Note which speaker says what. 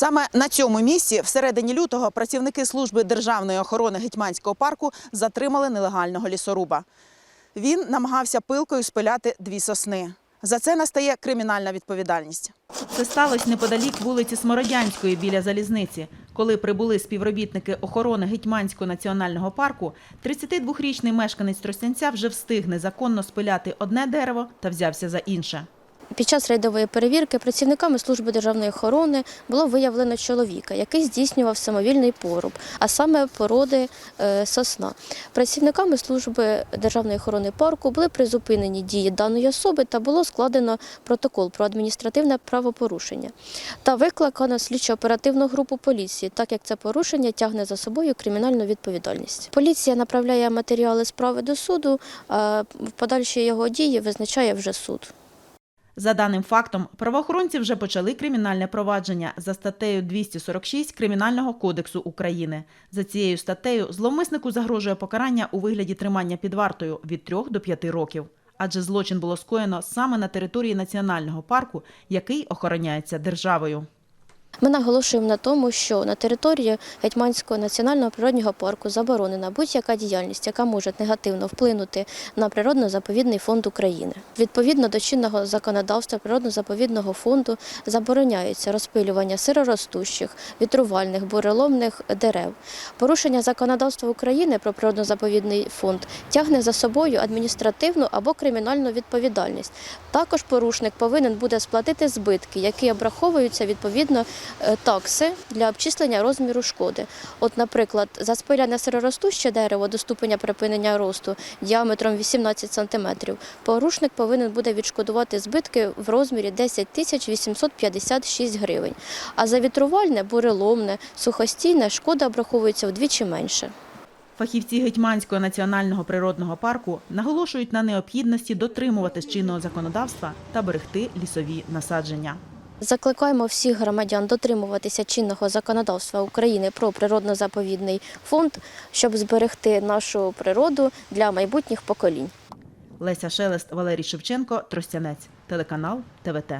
Speaker 1: Саме на цьому місці, всередині лютого, працівники служби державної охорони Гетьманського парку затримали нелегального лісоруба. Він намагався пилкою спиляти дві сосни. За це настає кримінальна відповідальність. Це сталося неподалік вулиці Смородянської біля залізниці. Коли прибули співробітники охорони Гетьманського національного парку, 32-річний мешканець Тростянця вже встиг незаконно спиляти одне дерево та взявся за інше.
Speaker 2: Під час рейдової перевірки працівниками служби державної охорони було виявлено чоловіка, який здійснював самовільний поруб, а саме породи е, сосна. Працівниками служби державної охорони парку були призупинені дії даної особи та було складено протокол про адміністративне правопорушення та викликано слідчо-оперативну групу поліції, так як це порушення тягне за собою кримінальну відповідальність. Поліція направляє матеріали справи до суду, а подальші його дії визначає вже суд.
Speaker 1: За даним фактом, правоохоронці вже почали кримінальне провадження за статтею 246 Кримінального кодексу України. За цією статтею зловмиснику загрожує покарання у вигляді тримання під вартою від 3 до 5 років. Адже злочин було скоєно саме на території національного парку, який охороняється державою.
Speaker 2: Ми наголошуємо на тому, що на території Гетьманського національного природнього парку заборонена будь-яка діяльність, яка може негативно вплинути на природно-заповідний фонд України. Відповідно до чинного законодавства природно-заповідного фонду забороняється розпилювання сироростущих, вітрувальних, буреломних дерев. Порушення законодавства України про природно-заповідний фонд тягне за собою адміністративну або кримінальну відповідальність. Також порушник повинен буде сплатити збитки, які обраховуються відповідно такси для обчислення розміру шкоди. От, наприклад, за спиляне сироростуще дерево до ступеня припинення росту діаметром 18 см, порушник повинен буде відшкодувати збитки в розмірі 10 тисяч 856 гривень. А за вітрувальне, буреломне, сухостійне шкода обраховується вдвічі менше.
Speaker 1: Фахівці Гетьманського національного природного парку наголошують на необхідності дотримуватись чинного законодавства та берегти лісові насадження.
Speaker 2: Закликаємо всіх громадян дотримуватися чинного законодавства України про природно-заповідний фонд, щоб зберегти нашу природу для майбутніх поколінь.
Speaker 1: Леся Шелест, Валерій Шевченко, Тростянець, телеканал ТВТ.